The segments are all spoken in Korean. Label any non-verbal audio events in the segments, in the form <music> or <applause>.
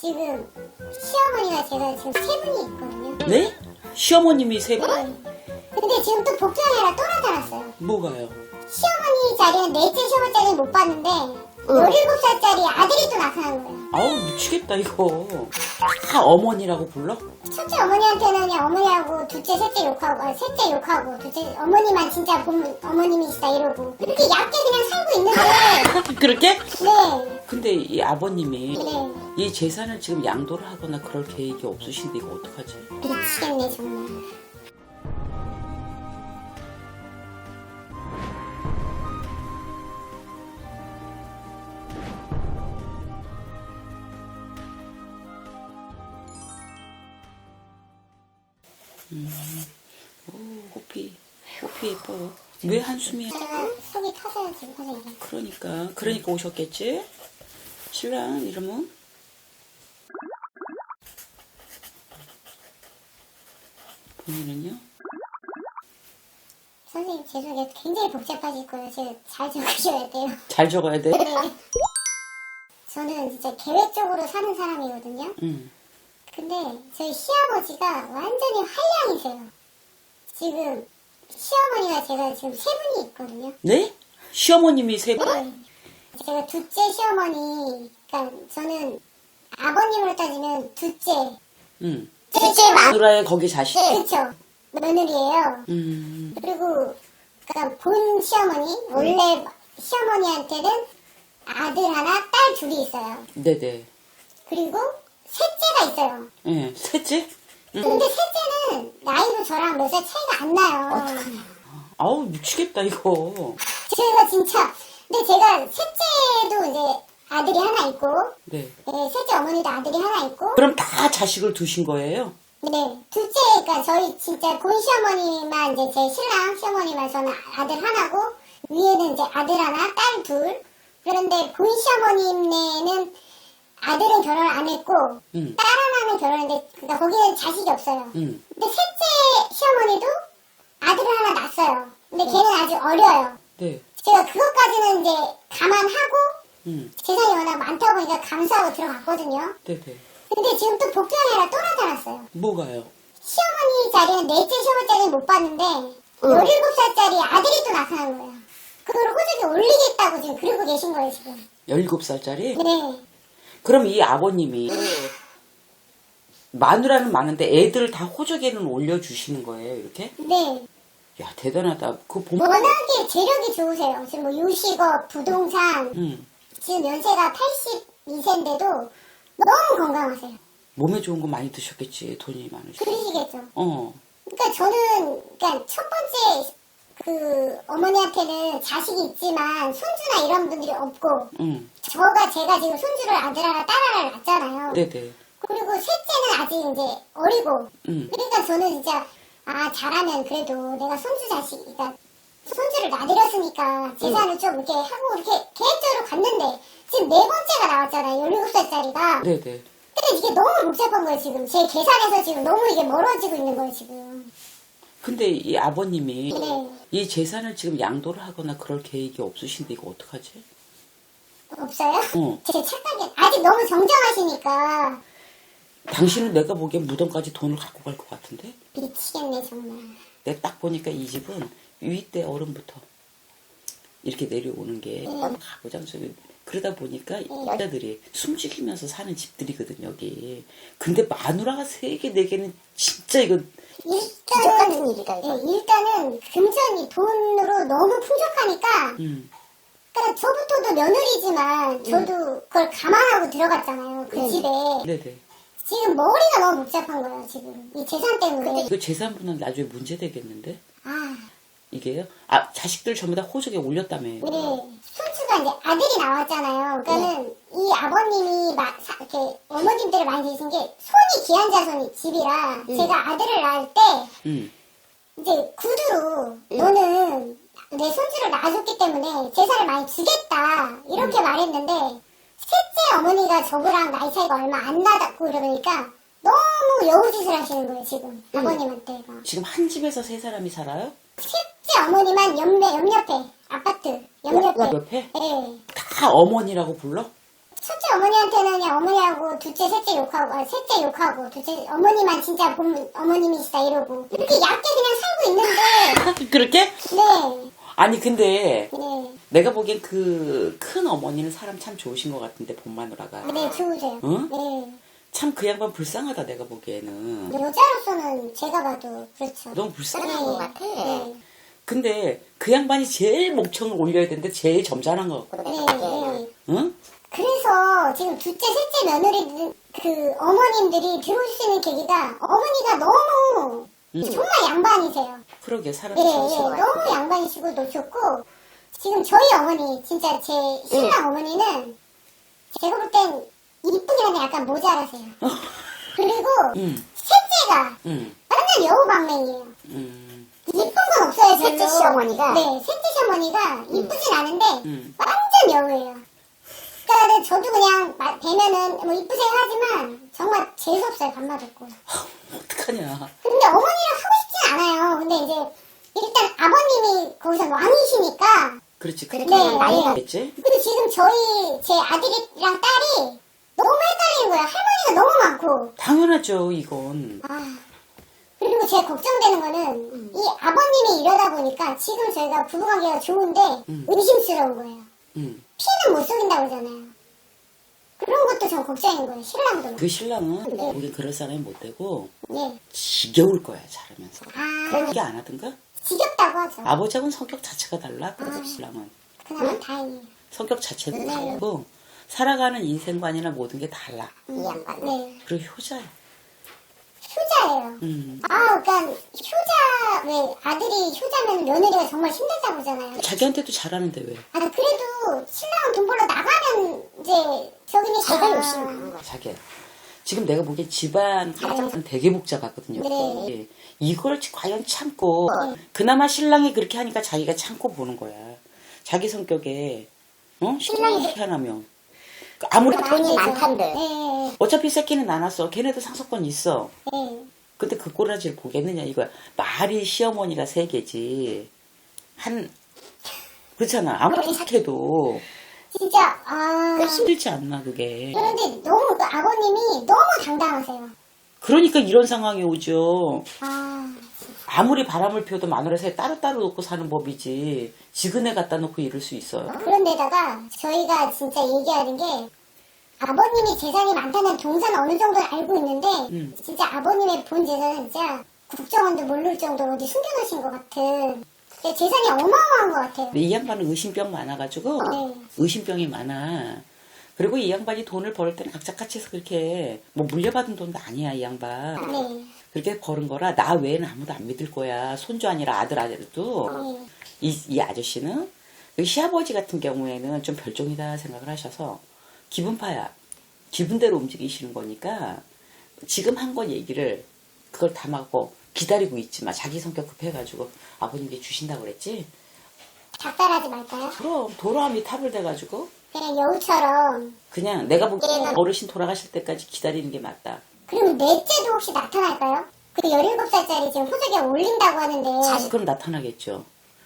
지금 시어머니가 제가 지금 세 분이 있거든요. 네? 시어머님이 세 분? 근데 지금 또 복귀하느라 또 나타났어요. 뭐가요? 시어머니 자리는 넷째 시어머니 자리는 못 봤는데 17살짜리 아들이 또 나타난 거예요. 아우 미치겠다 이거 다 어머니라고 불러? 첫째 어머니한테는 그냥 어머니하고 둘째 셋째 욕하고 아, 셋째 욕하고 둘째 어머니만 진짜 보면 어머님이시다 이러고 이렇게 얕게 그냥 살고 있는데 <laughs> 그렇게? 네 근데 이 아버님이 네. 이 재산을 지금 양도를 하거나 그럴 계획이 없으신데 이거 어떡하지? 미치겠네 정말 한숨이야? 제가 속이 터져요 지금 선생님 그러니까 그러니까 오셨겠지? 신랑 이름은? 본인은요? 선생님 죄송해요 굉장히 복잡하실 거예요 제가 잘 적으셔야 돼요 잘 적어야 돼? 네 저는 진짜 계획적으로 사는 사람이거든요 응. 근데 저희 시아버지가 완전히 한량이세요. 지금 시어머니가 제가 지금 세 분이 있거든요. 네? 시어머님이 세 분? 네. 제가 둘째 시어머니, 그러니까 저는 아버님으로 따지면 둘째, 응. 둘째 마, 누라의 거기 자식? 그쵸 며느리예요. 음. 그리고 그러니까 본 시어머니 원래 시어머니한테는 아들 하나, 딸 둘이 있어요. 네네. 그리고 셋째가 있어요. 예. 셋째? 응. 근데 셋째는 나이도 저랑 몇 살 차이가 안 나요. 아우 미치겠다 이거. 제가 진짜 근데 제가 셋째도 이제 아들이 하나 있고 네. 네, 셋째 어머니도 아들이 하나 있고 그럼 다 자식을 두신 거예요? 네 둘째 그러니까 저희 진짜 본 시어머니만 이제 제 신랑 시어머니만 저는 아들 하나고 위에는 이제 아들 하나 딸 둘 그런데 본 시어머니네는 아들은 결혼 안 했고 응. 딸 하나는 결혼했는데 그러니까 거기는 자식이 없어요 응. 근데 셋째 시어머니도 아들을 하나 낳았어요 근데 걔는 아직 어려요 네. 제가 그것까지는 이제 감안하고 응. 재산이 워낙 많다 보니까 감수하고 들어갔거든요. 네네. 근데 지금 또 복귀하느라 또 나타났어요. 뭐가요? 시어머니 자리는 넷째 시어머니 자리는 못 봤는데 17살짜리 아들이 또 나타난 거예요. 그걸 호적에 올리겠다고 지금 그러고 계신 거예요 지금. 17살짜리? 네. 그럼 이 아버님이 마누라는 많은데 애들 다 호적에는 올려주시는 거예요 이렇게? 네. 야 대단하다. 그거 보면 워낙에 재력이 좋으세요. 지금 뭐 요식업, 부동산, 응. 지금 연세가 82세인데도 너무 건강하세요. 몸에 좋은 거 많이 드셨겠지 돈이 많으시고. 그러시겠죠. 어. 그러니까 저는 그러니까 첫 번째 그 어머니한테는 자식이 있지만 손주나 이런 분들이 없고 응. 저가 제가 지금 손주를 아들 하나 딸 하나를 낳았잖아요. 네네. 그리고 셋째는 아직 이제 어리고 응. 그러니까 저는 진짜 아 잘하면 그래도 내가 손주 자식 그러니까 손주를 나들였으니까 재산을 좀 이렇게 하고 이렇게 계획적으로 갔는데 지금 네 번째가 나왔잖아요. 17살짜리가. 네네. 근데 이게 너무 복잡한 거예요 지금. 제 계산에서 지금 너무 이게 멀어지고 있는 거예요 지금. 근데 이 아버님이 네. 이 재산을 지금 양도를 하거나 그럴 계획이 없으신데 이거 어떡하지? 없어요? 어. 제 착각이 아직 너무 정정하시니까 당신은 내가 보기엔 무덤까지 돈을 갖고 갈 것 같은데? 미치겠네 정말. 내가 딱 보니까 이 집은 윗대 어른부터 이렇게 내려오는 게 가보장소리 그러다 보니까 여자들이 숨죽이면서 사는 집들이거든 여기 근데 마누라가 세 개 네 개는 진짜 이거 일단은 같은 일이다, 이거. 예, 일단은 금전이 돈으로 너무 풍족하니까 음, 그러니까 저부터도 며느리지만 저도 그걸 감안하고 들어갔잖아요 그 네. 집에. 네네. 지금 머리가 너무 복잡한 거예요 지금. 이 재산 때문에. 이거 재산분은 나중에 문제 되겠는데? 아. 이게요? 아 자식들 전부 다 호적에 올렸다며 네. 손주가 이제 아들이 나왔잖아요. 그러니까는 이 아버님이 마- 사- 이렇게 어머님들을 많이 계신 게 손이 귀한 자손이 집이라 제가 아들을 낳을 때 음, 이제 구두로 너는 내 손주를 낳아줬기 때문에 재산을 많이 주겠다. 이렇게 말했는데 셋째 어머니가 저거랑 나이 차이가 얼마 안 나고 이러니까 너무 여우짓을 하시는 거예요 지금 아버님한테가. 지금 한 집에서 세 사람이 살아요? 셋째 어머니만 옆에 옆옆에 아파트 옆옆에 옆에? 네. 다 어머니라고 불러? 첫째 어머니한테는 그냥 어머니하고 둘째, 셋째 욕하고, 아, 셋째 욕하고, 둘째, 어머니만 진짜 본 어머님이시다 이러고. 이렇게 얕게 그냥 살고 있는데, <laughs> 그렇게? 네, 아니 근데 네, 내가 보기엔 그 큰 어머니는 사람 참 좋으신 것 같은데 본 마누라가 네, 좋으세요. 응? 네. 참 그 양반 불쌍하다 내가 보기에는 여자로서는 제가 봐도 그렇죠. 너무 불쌍해 네, 것 같아. 네, 근데 그 양반이 제일 목청을 올려야 되는데 제일 점잖은 것 같고 네, 네. 응? 그래서 지금 둘째, 셋째 며느리 그 어머님들이 들어올 수 있는 계기가 어머니가 너무 음. 정말 양반이세요. 그러게 사람 네, 예, 같아 너무 양반이시고 놓쳤고 지금 저희 어머니 진짜 제 신랑 어머니는 제가 볼 땐 이쁘긴 한데 약간 모자라세요. <laughs> 그리고 응, 셋째가 응, 완전 여우 방맹이에요. 없어요, 별로. 셋째 시어머니가? 네, 셋째 시어머니가 이쁘진 않은데 응. 완전 여우예요. 그러니까 저도 그냥 마- 뵈면은 뭐 이쁘세요 하지만 정말 재수 없어요, 밥맛 없고. <laughs> 어떡하냐 근데 어머니랑 하고 싶진 않아요. 근데 이제 일단 아버님이 거기서 왕이시니까 그렇지 그렇게 네, 나이가 네. 됐지? 근데 지금 저희 제 아들이랑 딸이 너무 헷갈리는 거예요. 할머니가 너무 많고. 당연하죠 이건 아. 그리고 제가 걱정되는 거는 이 아버님이 이러다 보니까 지금 저희가 부부관계가 좋은데 음. 의심스러운 거예요. 응. 피는 못 속인다고 그러잖아요. 그런 것도 전 걱정인 거예요. 신랑도. 그 신랑은 네. 우리 그럴 사람이 못 되고 예. 지겨울 거야 잘하면서 아, 이게 안 하든가? 지겹다고 하죠. 아버지하고는 성격 자체가 달라 그 아. 집 신랑은 그나마 다행이에요. 성격 자체도 네. 다르고 살아가는 인생관이나 모든 게 달라 이 양반. 네. 그리고 효자야 효자예요. 음. 아, 그러니까 효자 왜 아들이 효자면 며느리가 정말 힘들다고 그러잖아요. 자기한테도 잘하는데 왜 아, 그래도 신랑은 돈 벌러 나가면 이제 저기니까. 자기가 욕심이 많은 거야. 자기야 지금 내가 보기엔 집안 가정은 되게 복잡하거든요 네. 이걸 과연 참고 어. 그나마 신랑이 그렇게 하니까 자기가 참고 보는 거야 자기 성격에 어? 신랑이 그렇게 하나면 아무리 돈이 많단데. 네, 어차피 새끼는 나눴어 걔네도 상속권 있어 네. 근데 그 꼬라지를 보겠느냐 이거야. 말이 시어머니가 세 개지. 한 그렇잖아. 아무리 착해도 진짜, 아. 힘들지 않나 그게. 그런데 너무 그 아버님이 너무 당당하세요. 그러니까 이런 상황이 오죠. 아, 아무리 바람을 피워도 마누라 새 따로따로 놓고 사는 법이지. 지근에 갖다 놓고 이럴 수 있어요. 그런데다가 저희가 진짜 얘기하는 게 아버님이 재산이 많다는 동산 어느 정도 알고 있는데 음. 진짜 아버님의 본 재산은 진짜 국정원도 모를 정도로 어디 숨겨놓으신 것 같은 재산이 어마어마한 것 같아요. 이 양반은 의심병 많아가지고 네. 의심병이 많아. 그리고 이 양반이 돈을 벌 때는 악착같이 해서 그렇게 뭐 물려받은 돈도 아니야 이 양반. 네. 그렇게 버는 거라 나 외에는 아무도 안 믿을 거야. 손주 아니라 아들 아들도. 네. 이, 이 아저씨는 그 시아버지 같은 경우에는 좀 별종이다 생각을 하셔서 기분파야. 기분대로 움직이시는 거니까 지금 한 건 얘기를 그걸 담아고 기다리고 있지 마. 자기 성격 급해가지고 아버님께 주신다고 그랬지? 작달하지 말까요? 그럼 도로함이 탑을 돼가지고 그냥 여우처럼 그냥 내가 보기에는 어르신 돌아가실 때까지 기다리는 게 맞다. 그럼 넷째도 혹시 나타날까요? 그 17살짜리 지금 호적에 올린다고 하는데 사실 그럼 나타나겠죠.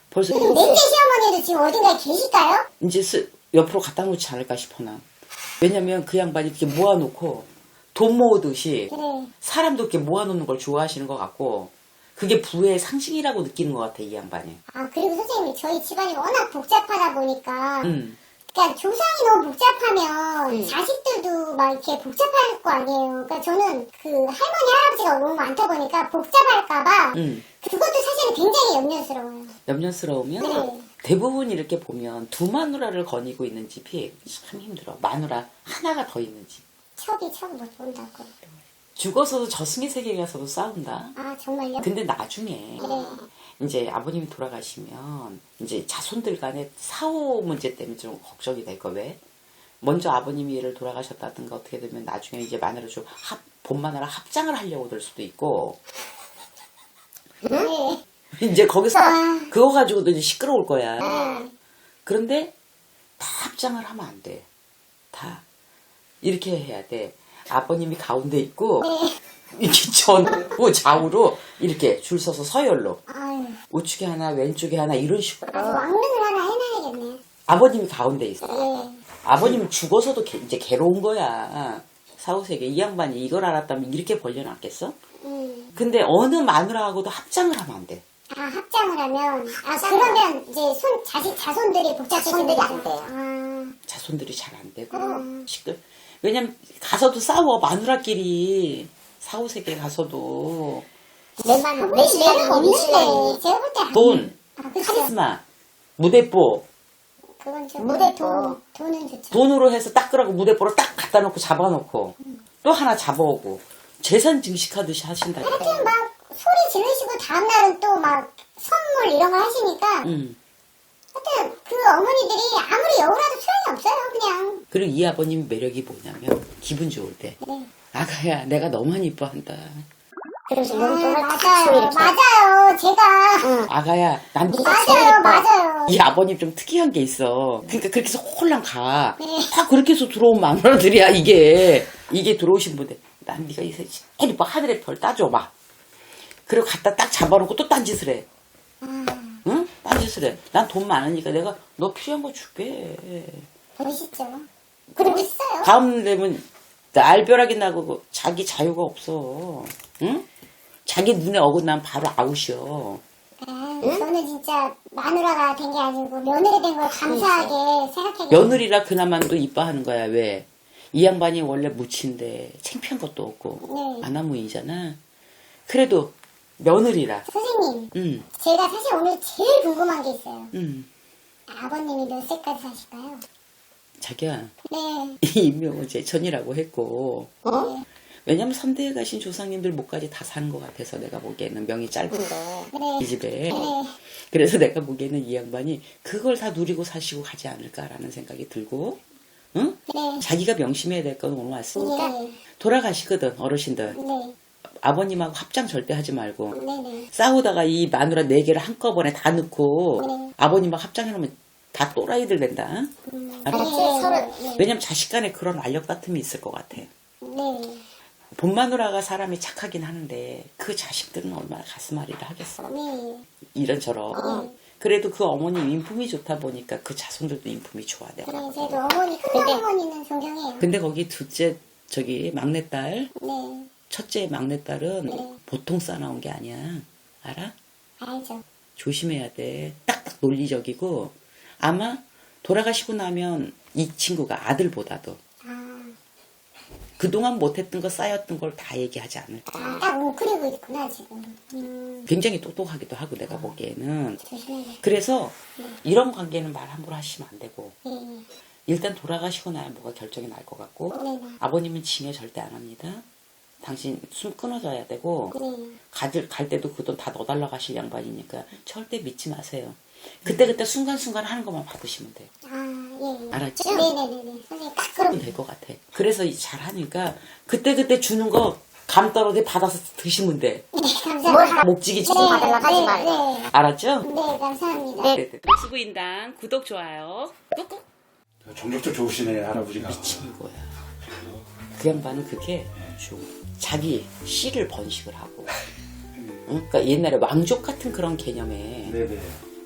벌써 그럼 넷째 시어머니도 지금 어딘가에 계실까요? 이제 스- 옆으로 갖다 놓지 않을까 싶어 난. 왜냐면 그 양반이 이렇게 모아놓고 돈 모으듯이 그래 사람도 이렇게 모아놓는 걸 좋아하시는 것 같고 그게 부의 상징이라고 느끼는 것 같아 이 양반이. 아 그리고 선생님이 저희 집안이 워낙 복잡하다 보니까 음. 그러니까 조상이 너무 복잡하면 음. 자식들도 막 이렇게 복잡할 거 아니에요. 그러니까 저는 그 할머니 할아버지가 너무 많다 보니까 복잡할까봐 음. 그것도 사실은 굉장히 염려스러워요. 염려스러우면 네. 대부분 이렇게 보면 두 마누라를 거니고 있는 집이 참 힘들어. 마누라 하나가 더 있는 집. 첩이 첩못 본다고. 죽어서도 저승의 세계에 가서도 싸운다. 아 정말요? 근데 나중에 네. 이제 아버님이 돌아가시면 이제 자손들 간의 사후 문제 때문에 좀 걱정이 될 거 왜? 먼저 아버님이 얘를 돌아가셨다든가 어떻게 되면 나중에 이제 마누라 좀 합, 본 마누라 합장을 하려고 들 수도 있고 네. <laughs> 이제 거기서 아. 그거 가지고도 이제 시끄러울 거야. 네. 그런데 다 합장을 하면 안 돼. 다 이렇게 해야 돼. 아버님이 가운데 있고 네. 이렇게 전후 좌우로 이렇게 줄 서서 서열로 우측에 하나 왼쪽에 하나 이런 식으로 아주 왕릉을 하나 해놔야겠네. 아버님이 가운데 있어. 예. 아버님은 죽어서도 개- 이제 괴로운 거야. 사후세계 이 양반이 이걸 알았다면 이렇게 벌려놨겠어? 음. 근데 어느 마누라하고도 합장을 하면 안 돼. 아 합장을 하면 아 그러면 이제 손 자식 자손들이 복잡해지는 자손들이 거죠. 안 돼요. 아, 자손들이 잘 안 되고 음. 시끌. 왜냐면 가서도 싸워 마누라끼리 사후세계 가서도 내 맘은 내 신랑이 없는데 제가 볼때 돈, 아, 그쵸. 카리스마, 무대뽀 그건 좀 무대도. 돈, 돈은 좋죠. 돈으로 해서 딱 그러고 무대뽀로 딱 갖다 놓고 잡아놓고 또 하나 잡아오고 재산 증식하듯이 하신다. 하여튼 막 소리 지르시고 다음날은 또 막 선물 이런 거 하시니까 음. 하여튼 그 어머니들이 아무리 여우라도 소용이 없어요 그냥 그리고 이 아버님 매력이 뭐냐면 기분 좋을 때 네. 아가야 내가 너만 이뻐한다. 그래서 아, 용돈을 탁 맞아요 맞아요 제가 아가야 난 네가 제일 맞아요 이뻐. 맞아요 이 아버님 좀 특이한 게 있어. 그러니까 그렇게 해서 홀랑 가. 네. 다 그렇게 해서 들어온 마누라들이야 이게. 이게 들어오신 분들. 난 네가 이제 제일 이뻐 하늘의 별 따줘봐. 그리고 갖다 딱 잡아놓고 또 딴짓을 해. 아, 응? 딴짓을 해. 난 돈 많으니까 내가 너 필요한 거 줄게. 멋있죠 그리고 있어요 다음 되면 알벼락이 나고 자기 자유가 없어. 응? 자기 눈에 어긋나면 바로 아웃이요. 아, 저는 진짜 마누라가 된 게 아니고 며느리 된 걸 감사하게 생각해 며느리라 그나마도 이뻐하는 거야. 왜? 이 양반이 원래 무치인데 창피한 것도 없고 네. 아나무이잖아. 그래도 며느리라. 선생님 응, 제가 사실 오늘 제일 궁금한 게 있어요 응. 아버님이 몇 세까지 사실까요? 자기야, 네이 인명은 제천이라고 했고 어? 왜냐면 선대에 가신 조상님들 목까지 다 사는 것 같아서 내가 보기에는 명이 짧은데 근데 이 집에. 네. 그래서 내가 보기에는 이 양반이 그걸 다 누리고 사시고 가지 않을까라는 생각이 들고, 응? 네. 자기가 명심해야 될 건 오늘 왔으니까 네. 돌아가시거든 어르신들. 네. 아버님하고 합장 절대 하지 말고 네네. 싸우다가 이 마누라 네 개를 한꺼번에 다 넣고 네. 아버님하고 합장해놓으면 다 또라이들 된다. 음, 알았지? 네, 서로- 네. 왜냐면 자식 간에 그런 알력 다툼이 있을 것 같아. 네. 본 마누라가 사람이 착하긴 하는데 그 자식들은 얼마나 가슴앓이를 하겠어. 네. 이런저런. 그래도 그 어머님 인품이 좋다 보니까 그 자손들도 인품이 좋아 내가. 그래, 저도 어머니, 큰 어머니는 존경해요. 근데 거기 둘째 저기 막내딸 네. 첫째 막내딸은 네. 보통 싸나온 게 아니야. 알아? 알죠. 조심해야 돼. 딱딱 논리적이고 아마 돌아가시고 나면 이 친구가 아들보다도 아, 그동안 못했던 거 쌓였던 걸 다 얘기하지 않을까. 아, 딱 웅크리고 있구나, 지금. 음, 굉장히 똑똑하기도 하고 내가 보기에는. 조심해야 그래서 이런 관계는 말 함부로 하시면 안 되고 네. 일단 돌아가시고 나야 뭐가 결정이 날 것 같고 네네. 아버님은 징해 절대 안 합니다. 당신 숨 끊어져야 되고 네. 가질, 갈 때도 그 돈 다 넣어달라 가실 양반이니까 절대 믿지 마세요. 그때그때 순간순간 하는 것만 받으시면 돼요. 아, 예. 예. 알았지? 네네네네. 선생님, 딱 그러면 그럼. 될것 같아. 그래서 이 잘하니까 그때그때 주는 거 감 떨어져 받아서 드시면 돼. 네, 뭘 감사합니다. 하- 목지기 네, 받으려고 하지 네, 말고. 네. 알았죠? 네, 감사합니다. 네. 수부인당 구독 좋아요 꾹꾹 정력도 좋으시네 할아버지가. 미친 거야. 그 양반은 그게 좀 자기 씨를 번식을 하고 응? 그러니까 옛날에 왕족 같은 그런 개념에 네네.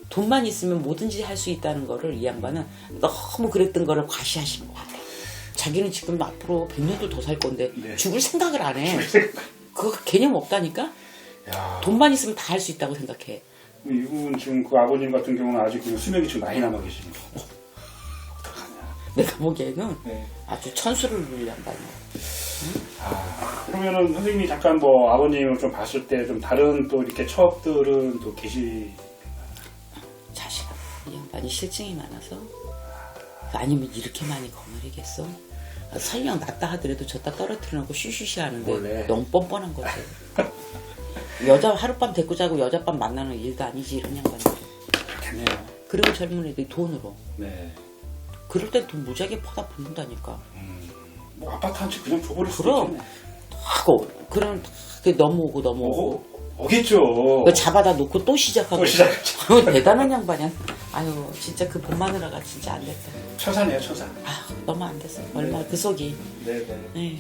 돈만 있으면 뭐든지 할 수 있다는 거를 이 양반은 너무 그랬던 거를 과시하신 것 같아. 자기는 지금 앞으로 100년도 더 살 건데 네. 죽을 생각을 안 해. 그거 개념 없다니까? 야, 돈만 있으면 다 할 수 있다고 생각해. 이분 지금 그 아버님 같은 경우는 아직 그 수명이 지금 많이 남아 계십니다. 어떡하냐. 내가 보기에는 네. 아주 천수를 양반이야. 아, 그러면은 선생님이 잠깐 뭐 아버님을 좀 봤을 때 좀 다른 또 이렇게 처업들은 또 계시. 자식아, 이 양반이 실증이 많아서 아니면 이렇게 많이 거느리겠어? 아, 설령 낫다 하더라도 저따 떨어뜨려놓고 쉬쉬쉬 하는데 원래. 너무 뻔뻔한 거지. 여자 하룻밤 데리고 자고 여자밤 만나는 일도 아니지 이런 양반들. 그리고 젊은 애들이 돈으로. 네. 그럴 땐 돈 무지하게 퍼다 붓는다니까. 뭐 아파트 한 채 그냥 줘버릴 수도 그럼. 있겠네. 하고 그럼 그게 넘어오고 넘어오고 어, 오겠죠. 그거 잡아다 놓고 또 시작하고 또 시작하죠. 대단한 양반이야 아유 진짜 그본 마누라가 진짜 안 됐다 처사네요, 처사. 아 너무 안 됐어 얼마 그 속이 네네. 네.